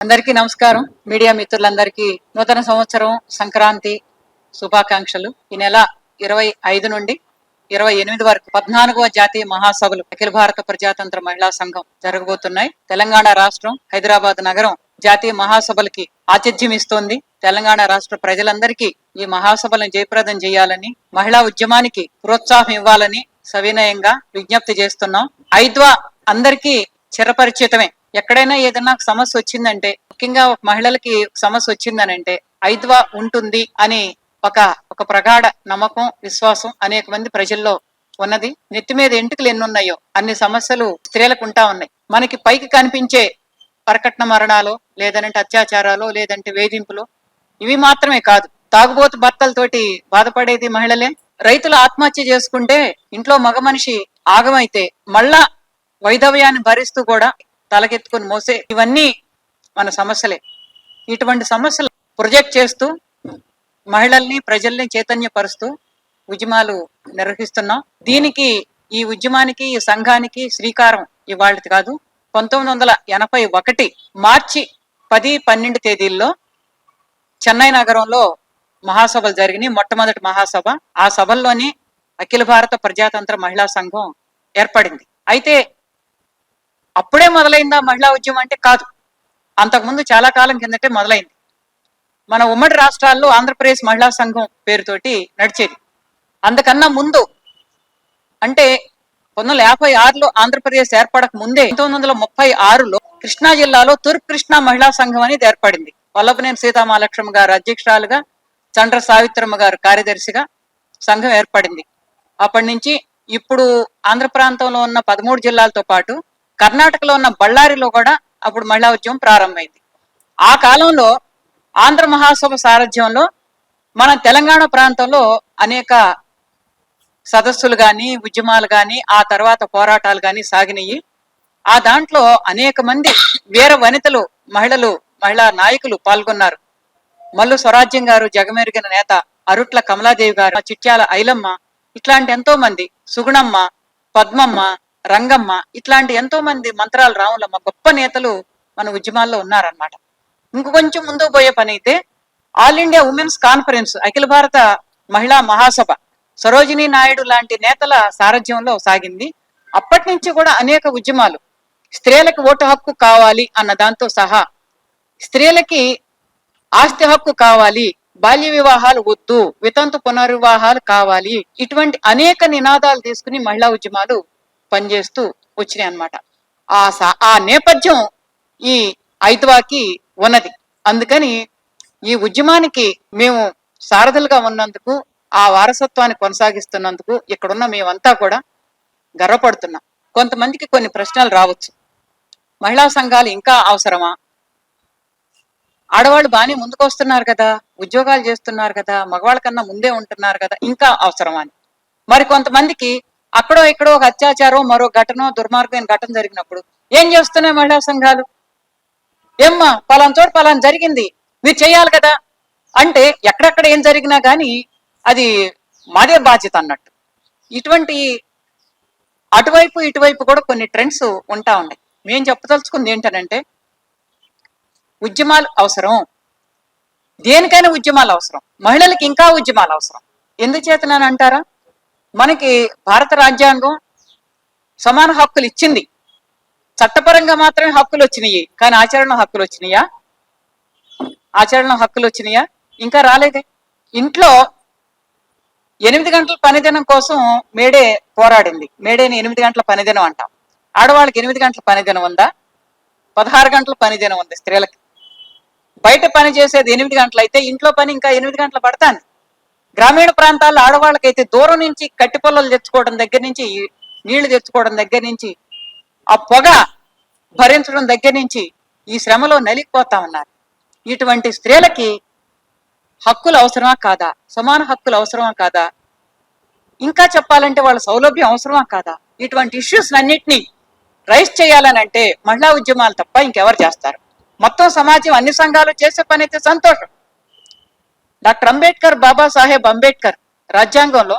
అందరికీ నమస్కారం. మీడియా మిత్రులందరికీ నూతన సంవత్సరం సంక్రాంతి శుభాకాంక్షలు. ఈ నెల ఇరవై ఐదు నుండి ఇరవై ఎనిమిది వరకు పద్నాలుగవ జాతీయ మహాసభలు అఖిల భారత ప్రజాతంత్ర మహిళా సంఘం జరగబోతున్నాయి. తెలంగాణ రాష్ట్రం హైదరాబాద్ నగరం జాతీయ మహాసభలకి ఆతిథ్యం ఇస్తోంది. తెలంగాణ రాష్ట్ర ప్రజలందరికీ ఈ మహాసభలను జయప్రదం చేయాలని మహిళా ఉద్యమానికి ప్రోత్సాహం ఇవ్వాలని సవినయంగా విజ్ఞప్తి చేస్తున్నాం. ఐద్వా అందరికీ చిరపరిచితమే ఎక్కడైనా ఏదైనా సమస్య వచ్చిందంటే ముఖ్యంగా ఒక మహిళలకి సమస్య వచ్చిందనంటే ఐద్వా ఉంటుంది అని ఒక ఒక ప్రగాఢ నమ్మకం విశ్వాసం అనేక మంది ప్రజల్లో ఉన్నది. నెత్తి మీద ఎంటుకలు ఎన్ని ఉన్నాయో అన్ని సమస్యలు స్త్రీలకు ఉంటా ఉన్నాయి. మనకి పైకి కనిపించే పరకట్న మరణాలు లేదంటే అత్యాచారాలు లేదంటే వేధింపులు ఇవి మాత్రమే కాదు. తాగుబోతు భర్తలతోటి బాధపడేది మహిళలే. రైతులు ఆత్మహత్య చేసుకుంటే ఇంట్లో మగ మనిషి ఆగమైతే మళ్ళా వైధవ్యాన్ని భరిస్తూ కూడా తలకెత్తుకొని మోసే ఇవన్నీ మన సమస్యలే. ఇటువంటి సమస్యలు ప్రొజెక్ట్ చేస్తూ మహిళల్ని ప్రజల్ని చైతన్యపరుస్తూ ఉద్యమాలు నిర్వహిస్తున్నాం. దీనికి ఈ ఉద్యమానికి ఈ సంఘానికి శ్రీకారం ఇవాళది కాదు. పంతొమ్మిది వందల ఎనభై ఒకటి మార్చి పది పన్నెండు తేదీల్లో చెన్నై నగరంలో మహాసభలు జరిగినాయి. మొట్టమొదటి మహాసభ. ఆ సభల్లోని అఖిల భారత ప్రజాతంత్ర మహిళా సంఘం ఏర్పడింది. అయితే అప్పుడే మొదలైందా మహిళా ఉద్యమం అంటే కాదు. అంతకుముందు చాలా కాలం కిందటే మొదలైంది. మన ఉమ్మడి రాష్ట్రాల్లో ఆంధ్రప్రదేశ్ మహిళా సంఘం పేరుతోటి నడిచేది. అందుకన్నా ముందు అంటే పంతొమ్మిది వందల యాభై ఆరులో ఆంధ్రప్రదేశ్ ఏర్పడక ముందే పంతొమ్మిది వందల ముప్పై ఆరులో కృష్ణా జిల్లాలో తూర్పు కృష్ణా మహిళా సంఘం అనేది ఏర్పడింది. వల్లభనేని సీతామహాలక్ష్మి గారు అధ్యక్షురాలుగా చండ్ర సావిత్రమ్మ గారు కార్యదర్శిగా సంఘం ఏర్పడింది. అప్పటి నుంచి ఇప్పుడు ఆంధ్ర ప్రాంతంలో ఉన్న పదమూడు జిల్లాలతో పాటు కర్ణాటకలో ఉన్న బళ్ళారిలో కూడా అప్పుడు మహిళా ఉద్యమం ప్రారంభమైంది. ఆ కాలంలో ఆంధ్ర మహాసభ సారథ్యంలో మన తెలంగాణ ప్రాంతంలో అనేక సదస్సులు గాని ఉద్యమాలు కానీ ఆ తర్వాత పోరాటాలు కానీ సాగినాయి. ఆ దాంట్లో అనేక మంది వీర వనితలు మహిళలు మహిళా నాయకులు పాల్గొన్నారు. మల్లు స్వరాజ్యం గారు జగమెరిగిన నేత అరుట్ల కమలాదేవి గారు చిట్యాల ఐలమ్మ ఇట్లాంటి ఎంతో మంది సుగుణమ్మ పద్మమ్మ రంగమ్మ ఇట్లాంటి ఎంతో మంది మంత్రాలు రావులమ్మ గొప్ప నేతలు మన ఉద్యమాల్లో ఉన్నారన్నమాట. ఇంకొంచెం ముందుకు పోయే పని అయితే ఆల్ ఇండియా ఉమెన్స్ కాన్ఫరెన్స్ అఖిల భారత మహిళా మహాసభ. సరోజినీ నాయుడు లాంటి నేతల సారథ్యంలో సాగింది. అప్పటి నుంచి కూడా అనేక ఉద్యమాలు. స్త్రీలకు ఓటు హక్కు కావాలి అన్న దాంతో సహా స్త్రీలకి ఆస్తి హక్కు కావాలి బాల్య వివాహాలు వద్దు వితంతు పునర్వివాహాలు కావాలి ఇటువంటి అనేక నినాదాలు తీసుకుని మహిళా ఉద్యమాలు పనిచేస్తూ వచ్చినాయి అన్నమాట ఆ ఆ నేపథ్యం ఈ ఐద్వాకి ఉన్నది. అందుకని ఈ ఉద్యమానికి మేము సారథులుగా ఉన్నందుకు ఆ వారసత్వాన్ని కొనసాగిస్తున్నందుకు ఇక్కడున్న మేమంతా కూడా గర్వపడుతున్నాం. కొంతమందికి కొన్ని ప్రశ్నలు రావచ్చు. మహిళా సంఘాలు ఇంకా అవసరమా? ఆడవాళ్ళు బాగానే ముందుకు వస్తున్నారు కదా ఉద్యోగాలు చేస్తున్నారు కదా మగవాళ్ళ కన్నా ముందే ఉంటున్నారు కదా ఇంకా అవసరమా అని. మరి కొంతమందికి అక్కడో ఇక్కడో ఒక అత్యాచారం మరో ఘటన దుర్మార్గమైన ఘటన జరిగినప్పుడు ఏం చేస్తున్నాయి మహిళా సంఘాలు? ఏమ్మా పలాన్ చోట పలాన్ జరిగింది? మీరు చేయాలి కదా. అంటే ఎక్కడెక్కడ ఏం జరిగినా కానీ అది మాదే బాధ్యత అన్నట్టు. ఇటువంటి అటువైపు ఇటువైపు కూడా కొన్ని ట్రెండ్స్ ఉంటా ఉన్నాయి. మేము చెప్పదలుచుకుంది ఏంటనంటే ఉద్యమాలు అవసరం. దేనికైనా ఉద్యమాలు అవసరం. మహిళలకు ఇంకా ఉద్యమాలు అవసరం. ఎందుచేతనని అంటారా? మనకి భారత రాజ్యాంగం సమాన హక్కులు ఇచ్చింది. చట్టపరంగా మాత్రమే హక్కులు వచ్చినాయి. కానీ ఆచరణ హక్కులు వచ్చినాయా? ఆచరణ హక్కులు వచ్చినాయా? ఇంకా రాలేదే. ఇంట్లో ఎనిమిది గంటల పనిదినం కోసం మేడే పోరాడింది. మేడేని ఎనిమిది గంటల పనిదినం అంటాం. ఆడవాళ్ళకి ఎనిమిది గంటల పనిదినం ఉందా? పదహారు గంటల పనిదినం ఉంది స్త్రీలకి. బయట పని చేసేది ఎనిమిది గంటలు అయితే ఇంట్లో పని ఇంకా ఎనిమిది గంటలు పడతాను. గ్రామీణ ప్రాంతాల్లో ఆడవాళ్ళకైతే దూరం నుంచి కట్టి పొల్లలు తెచ్చుకోవడం దగ్గర నుంచి నీళ్ళు తెచ్చుకోవడం దగ్గర నుంచి ఆ పొగ భరించడం దగ్గర నుంచి ఈ శ్రమలో నలిగిపోతా ఉన్నారు. ఇటువంటి స్త్రీలకి హక్కులు అవసరమా కాదా? సమాన హక్కులు అవసరమా కాదా? ఇంకా చెప్పాలంటే వాళ్ళ సౌలభ్యం అవసరమా కాదా? ఇటువంటి ఇష్యూస్ అన్నిటినీ రైస్ చేయాలనంటే మహిళా ఉద్యమాలు తప్ప ఇంకెవరు చేస్తారు. మొత్తం సమాజం అన్ని సంఘాలు చేసే పని అయితే సంతోషం. డాక్టర్ అంబేద్కర్ బాబాసాహెబ్ అంబేద్కర్ రాజ్యాంగంలో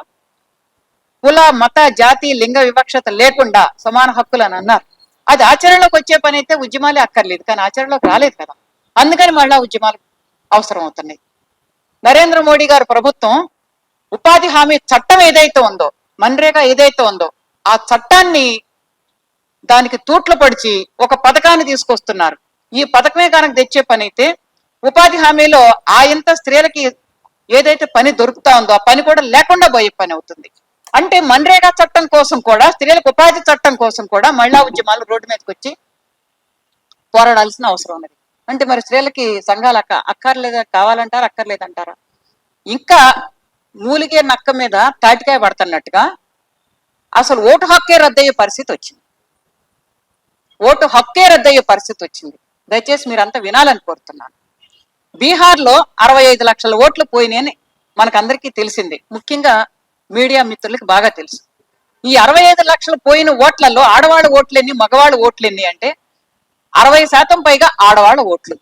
కుల మత జాతి లింగ వివక్షత లేకుండా సమాన హక్కులు అని అన్నారు. అది ఆచరణలోకి వచ్చే పని అయితే ఉద్యమాలే అక్కర్లేదు కానీ ఆచరణలోకి రాలేదు కదా. అందుకని మళ్ళా ఉద్యమాలు అవసరం అవుతున్నాయి. నరేంద్ర మోడీ గారు ప్రభుత్వం ఉపాధి హామీ చట్టం ఏదైతే ఉందో మన్రేగా ఏదైతే ఉందో ఆ చట్టాన్ని దానికి తూట్లు పడిచి ఒక పథకాన్ని తీసుకొస్తున్నారు. ఈ పథకమే కనుక తెచ్చే పని అయితే ఉపాధి హామీలో ఆ ఇంత స్త్రీలకి ఏదైతే పని దొరుకుతా ఉందో ఆ పని కూడా లేకుండా పోయే పని అవుతుంది. అంటే మన్రేగా చట్టం కోసం కూడా స్త్రీలకు ఉపాధి చట్టం కోసం కూడా మహిళా ఉద్యమాలు రోడ్డు మీదకి వచ్చి పోరాడాల్సిన అవసరం ఉన్నది. అంటే మరి స్త్రీలకి సంఘాలు అక్క అక్కర్లేదా కావాలంటారా అక్కర్లేదంటారా? ఇంకా మూలిగే నక్క మీద తాటికాయ పడుతున్నట్టుగా అసలు ఓటు హక్కే రద్దయ్యే పరిస్థితి వచ్చింది. ఓటు హక్కే రద్దయ్యే పరిస్థితి వచ్చింది. దయచేసి మీరంతా వినాలని కోరుతున్నాను. బీహార్లో అరవై ఐదు లక్షల ఓట్లు పోయినాయని మనకందరికీ తెలిసింది. ముఖ్యంగా మీడియా మిత్రులకు బాగా తెలుసు. ఈ అరవై ఐదు లక్షలు పోయిన ఓట్లలో ఆడవాళ్ళ ఓట్లెన్ని మగవాళ్ళ ఓట్లెన్ని అంటే అరవై శాతం పైగా ఆడవాళ్ళ ఓట్లు.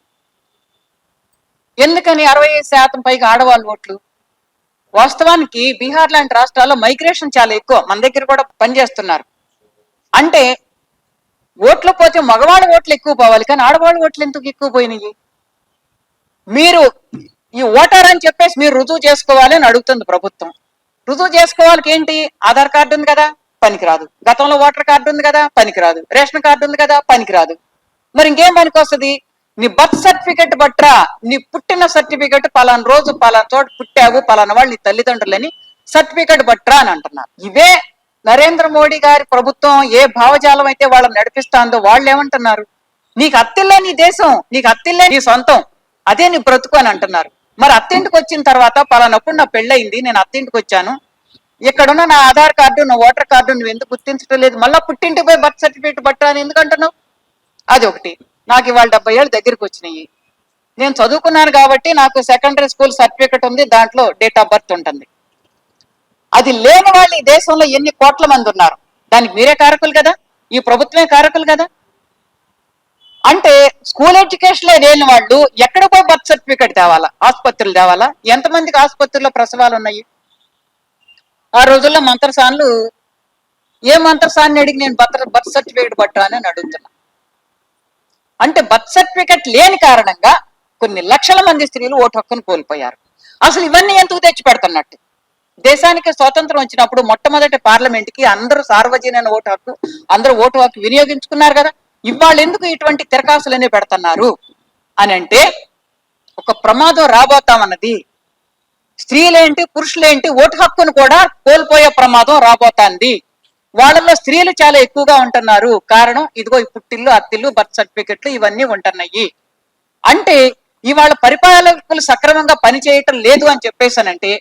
ఎందుకని అరవై ఐదు శాతం పైగా ఆడవాళ్ళ ఓట్లు? వాస్తవానికి బీహార్ లాంటి రాష్ట్రాల్లో మైగ్రేషన్ చాలా ఎక్కువ. మన దగ్గర కూడా పనిచేస్తున్నారు. అంటే ఓట్లు పోతే మగవాళ్ళ ఓట్లు ఎక్కువ పోవాలి కానీ ఆడవాళ్ళ ఓట్లు ఎందుకు ఎక్కువ పోయినాయి? మీరు ఈ ఓటర్ అని చెప్పేసి మీరు రుజువు చేసుకోవాలి అని అడుగుతుంది ప్రభుత్వం. రుజువు చేసుకోవాలకి ఏంటి? ఆధార్ కార్డు ఉంది కదా? పనికిరాదు. గతంలో ఓటర్ కార్డు ఉంది కదా? పనికిరాదు. రేషన్ కార్డు ఉంది కదా? పనికిరాదు. మరి ఇంకేం పనికి వస్తుంది నీ బర్త్ సర్టిఫికెట్ బట్రా నీ పుట్టిన సర్టిఫికెట్ పలానా రోజు పలానా చోట పుట్టావు పలానా వాళ్ళు నీ తల్లిదండ్రులని సర్టిఫికెట్ బట్రా అని అంటున్నారు. ఇవే నరేంద్ర మోడీ గారి ప్రభుత్వం ఏ భావజాలం అయితే వాళ్ళని నడిపిస్తాందో వాళ్ళు ఏమంటున్నారు? నీకు అత్తిల్లే నీ దేశం నీకు అత్తిల్లే నీ సొంతం. అదే నీ బ్రతుకు అని అంటున్నారు. మరి అత్తింటికి వచ్చిన తర్వాత పలానప్పుడు నా పెళ్ళయింది నేను అత్తింటికి వచ్చాను. ఇక్కడున్న నా ఆధార్ కార్డు నా ఓటర్ కార్డు నువ్వు ఎందుకు గుర్తించడం లేదు? మళ్ళీ పుట్టింటికి పోయి బర్త్ సర్టిఫికేట్ పట్టా అని ఎందుకు అంటున్నావు? అది ఒకటి. నాకు ఇవాళ డెబ్బై ఏళ్ళు దగ్గరికి వచ్చినాయి. నేను చదువుకున్నాను కాబట్టి నాకు సెకండరీ స్కూల్ సర్టిఫికెట్ ఉంది దాంట్లో డేట్ ఆఫ్ బర్త్ ఉంటుంది. అది లేని వాళ్ళు ఈ దేశంలో ఎన్ని కోట్ల మంది ఉన్నారు? దానికి మీరే కారకులు కదా? ఈ ప్రభుత్వమే కారకులు కదా? అంటే స్కూల్ ఎడ్యుకేషన్ లేని వాళ్ళు ఎక్కడ పోయి బర్త్ సర్టిఫికెట్ తేవాలా? ఆసుపత్రులు తేవాలా? ఎంతమందికి ఆసుపత్రుల్లో ప్రసవాలు ఉన్నాయి? ఆ రోజుల్లో మంత్రసాన్లు ఏ మంత్రసాన్ని అడిగి నేను బర్త్ బర్త్ సర్టిఫికేట్ పట్టా అని అడుగుతున్నా. అంటే బర్త్ సర్టిఫికెట్ లేని కారణంగా కొన్ని లక్షల మంది స్త్రీలు ఓటు హక్కును కోల్పోయారు. అసలు ఇవన్నీ ఎందుకు తెచ్చి పెడుతున్నట్టు? దేశానికి స్వాతంత్రం వచ్చినప్పుడు మొట్టమొదటి పార్లమెంట్కి అందరూ సార్వజనీన ఓటు హక్కు అందరూ ఓటు హక్కు వినియోగించుకున్నారు కదా. ఇవాళ ఎందుకు ఇటువంటి తిరకాసులనే పెడుతున్నారు? అని అంటే ఒక ప్రమాదం రాబోతామన్నది. స్త్రీలేంటి పురుషులేంటి ఓటు హక్కును కూడా కోల్పోయే ప్రమాదం రాబోతాంది. వాళ్ళలో స్త్రీలు చాలా ఎక్కువగా ఉంటున్నారు. కారణం ఇదిగో పుట్టిల్లు అత్తిల్లు బర్త్ సర్టిఫికెట్లు ఇవన్నీ ఉంటున్నాయి. అంటే ఇవాళ పరిపాలకులు సక్రమంగా పనిచేయటం లేదు అని చెప్పేసానంటే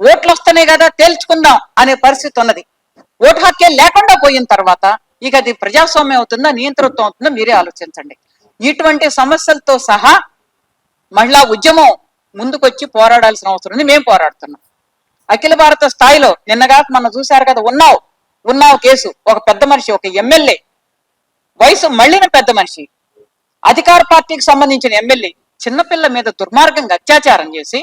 ఓట్లు వస్తున్నాయి కదా తేల్చుకుందాం అనే పరిస్థితి ఉన్నది ఓటు హక్కే లేకుండా పోయిన తర్వాత ఇక అది ప్రజాస్వామ్యం అవుతుందా నియంతృత్వం అవుతుందా మీరే ఆలోచించండి. ఇటువంటి సమస్యలతో సహా మహిళా ఉద్యమం ముందుకొచ్చి పోరాడాల్సిన అవసరం ఉంది. మేము పోరాడుతున్నాం. అఖిల భారత స్థాయిలో నిన్నగా మనం చూశారు కదా ఉన్నావు ఉన్నావు కేసు. ఒక పెద్ద మనిషి ఒక ఎమ్మెల్యే. వయసు మళ్ళిన పెద్ద మనిషి. అధికార పార్టీకి సంబంధించిన ఎమ్మెల్యే. చిన్నపిల్ల మీద దుర్మార్గంగా అత్యాచారం చేసి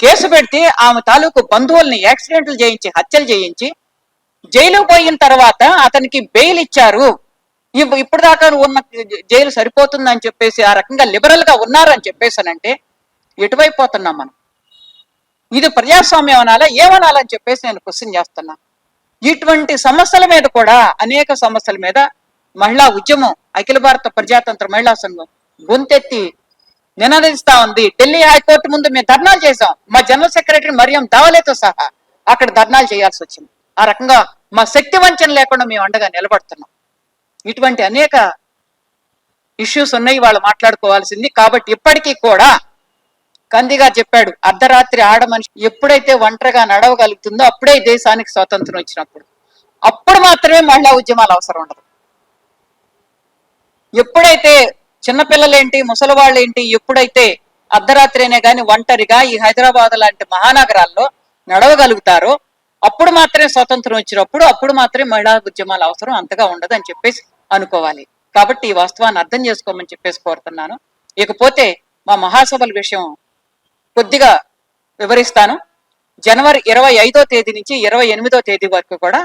కేసు పెడితే ఆమె తాలూకు బంధువుల్ని యాక్సిడెంట్లు చేయించి హత్యలు చేయించి జైలు పోయిన తర్వాత అతనికి బెయిల్ ఇచ్చారు. ఇప్పుడు దాకా ఉన్న జైలు సరిపోతుందని చెప్పేసి ఆ రకంగా లిబరల్గా ఉన్నారని చెప్పేసానంటే ఎటువైపు పోతున్నాం మనం? ఇది ప్రజాస్వామ్యం అనాలా? ఏమనాలని చెప్పేసి నేను క్వశ్చన్ చేస్తున్నా. ఇటువంటి సమస్యల మీద కూడా అనేక సమస్యల మీద మహిళా ఉద్యమం అఖిల భారత ప్రజాతంత్ర మహిళా సంఘం గొంతెత్తి నినదిస్తా ఉంది. ఢిల్లీ హైకోర్టు ముందు మేము ధర్నాలు చేశాం. మా జనరల్ సెక్రటరీ మరియం దావలేతో సహా అక్కడ ధర్నాలు చేయాల్సి వచ్చింది. ఆ రకంగా మా శక్తి వంచన లేకుండా మేము అండగా నిలబడుతున్నాం. ఇటువంటి అనేక ఇష్యూస్ ఉన్నాయి వాళ్ళు మాట్లాడుకోవాల్సింది. కాబట్టి ఇప్పటికీ కూడా కందిగా చెప్పాడు అర్ధరాత్రి ఆడ మనిషి ఎప్పుడైతే ఒంటరిగా నడవగలుగుతుందో అప్పుడే దేశానికి స్వాతంత్రం వచ్చినప్పుడు. అప్పుడు మాత్రమే మహిళా ఉద్యమాలు అవసరం ఉండదు. ఎప్పుడైతే చిన్నపిల్లలేంటి ముసలివాళ్ళేంటి ఎప్పుడైతే అర్ధరాత్రి అయినా కానీ ఒంటరిగా ఈ హైదరాబాద్ లాంటి మహానగరాల్లో నడవగలుగుతారో అప్పుడు మాత్రమే స్వాతంత్రం వచ్చినప్పుడు అప్పుడు మాత్రమే మహిళా ఉద్యమాల అవసరం అంతగా ఉండదు అని చెప్పేసి అనుకోవాలి. కాబట్టి ఈ వాస్తవాన్ని అర్థం చేసుకోమని చెప్పేసి కోరుతున్నాను. ఇకపోతే మా మహాసభల విషయం కొద్దిగా వివరిస్తాను. జనవరి ఇరవై ఐదో తేదీ నుంచి ఇరవై ఎనిమిదో తేదీ వరకు కూడా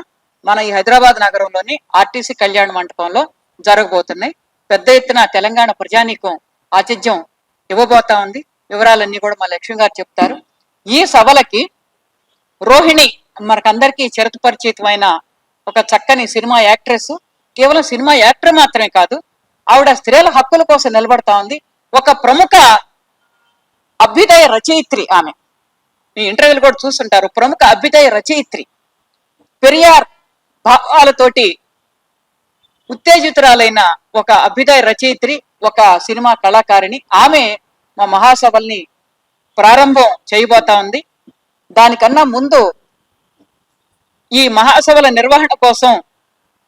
మన ఈ హైదరాబాద్ నగరంలోని ఆర్టీసీ కళ్యాణ మండపంలో జరగబోతున్నాయి. పెద్ద ఎత్తున తెలంగాణ ప్రజానీకం ఆతిథ్యం ఇవ్వబోతా ఉంది. వివరాలన్నీ కూడా మా లక్ష్మి గారు చెప్తారు. ఈ సభలకి రోహిణి మనకందరికీ చిరతపరిచితమైన ఒక చక్కని సినిమా యాక్ట్రెస్. కేవలం సినిమా యాక్టర్ మాత్రమే కాదు ఆవిడ స్త్రీల హక్కుల కోసం నిలబడతా ఉంది. ఒక ప్రముఖ అభ్యుదయ రచయిత్రి ఆమె. మీ ఇంటర్వ్యూలు కూడా చూస్తుంటారు. ప్రముఖ అభ్యుదయ రచయిత్రి. పెరియార్ భావాలతోటి ఉత్తేజితురాలైన ఒక అభ్యుదయ రచయిత్రి ఒక సినిమా కళాకారిణి. ఆమె మా మహాసభల్ని ప్రారంభం చేయబోతా ఉంది. దానికన్నా ముందు ఈ మహాసభల నిర్వహణ కోసం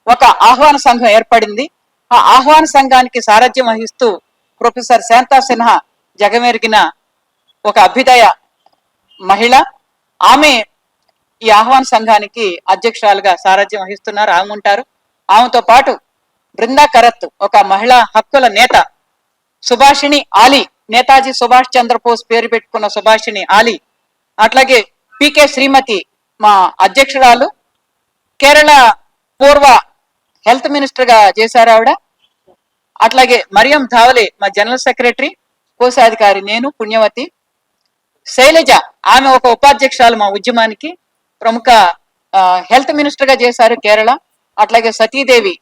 ఒక ఆహ్వాన సంఘం ఏర్పడింది. ఆ ఆహ్వాన సంఘానికి సారథ్యం వహిస్తూ ప్రొఫెసర్ శాంతా సిన్హా జగమెరిగిన ఒక అభ్యుదయ మహిళ. ఆమె ఈ ఆహ్వాన సంఘానికి అధ్యక్షురాలుగా సారథ్యం వహిస్తున్నారు. ఆమె ఉంటారు. ఆమెతో పాటు బృందా కరత్ ఒక మహిళా హక్కుల నేత సుభాషిణి ఆలీ నేతాజీ సుభాష్ చంద్రబోస్ పేరు పెట్టుకున్న సుభాషిణి ఆలీ అట్లాగే పికే శ్రీమతి మా అధ్యక్షురాలు కేరళ పూర్వ హెల్త్ మినిస్టర్గా చేశారు ఆవిడ. అట్లాగే మరియం ధావలే మా జనరల్ సెక్రటరీ కోశాధికారి నేను పుణ్యవతి. శైలజ ఆమె ఒక ఉపాధ్యక్షురాలు మా ఉద్యమానికి ప్రముఖ హెల్త్ మినిస్టర్గా చేశారు కేరళ. అట్లాగే Sathidevi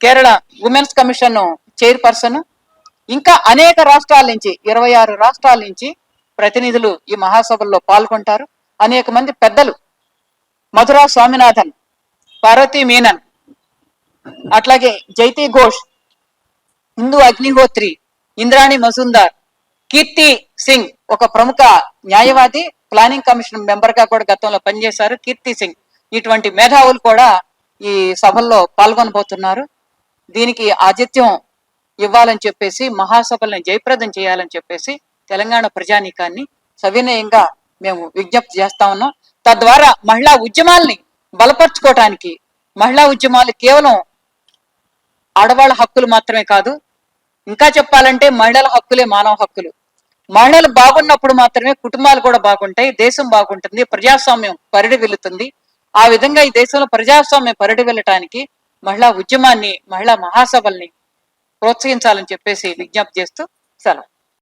Kerala women's commission chairperson. ఇంకా అనేక రాష్ట్రాల నుంచి ఇరవై ఆరు రాష్ట్రాల నుంచి ప్రతినిధులు ఈ మహాసభల్లో పాల్గొంటారు. అనేక మంది పెద్దలు. మధురా స్వామినాథన్ పార్వతీ మీనన్ అట్లాగే జైతి ఘోష్ హిందూ అగ్నిహోత్రి ఇంద్రాణి మజుందార్ కీర్తి సింగ్ ఒక ప్రముఖ న్యాయవాది ప్లానింగ్ కమిషన్ మెంబర్గా కూడా గతంలో పనిచేశారు కీర్తి సింగ్. ఇటువంటి మేధావులు కూడా ఈ సభల్లో పాల్గొనబోతున్నారు. దీనికి ఆతిథ్యం ఇవ్వాలని చెప్పేసి మహాసభల్ని జయప్రదం చేయాలని చెప్పేసి తెలంగాణ ప్రజానీకాన్ని సవినయంగా మేము విజ్ఞప్తి చేస్తా ఉన్నాం. తద్వారా మహిళా ఉద్యమాల్ని బలపరచుకోవటానికి మహిళా ఉద్యమాలు కేవలం ఆడవాళ్ళ హక్కులు మాత్రమే కాదు ఇంకా చెప్పాలంటే మహిళల హక్కులే మానవ హక్కులు. మహిళలు బాగున్నప్పుడు మాత్రమే కుటుంబాలు కూడా బాగుంటాయి దేశం బాగుంటుంది ప్రజాస్వామ్యం పరిడి వెళుతుంది. ఆ విధంగా ఈ దేశంలో ప్రజాస్వామ్యం పరిడి వెళ్ళటానికి మహిళా ఉద్యమాన్ని మహిళా మహాసభల్ని ప్రోత్సహించాలని చెప్పేసి విజ్ఞప్తి చేస్తూ సెలవు.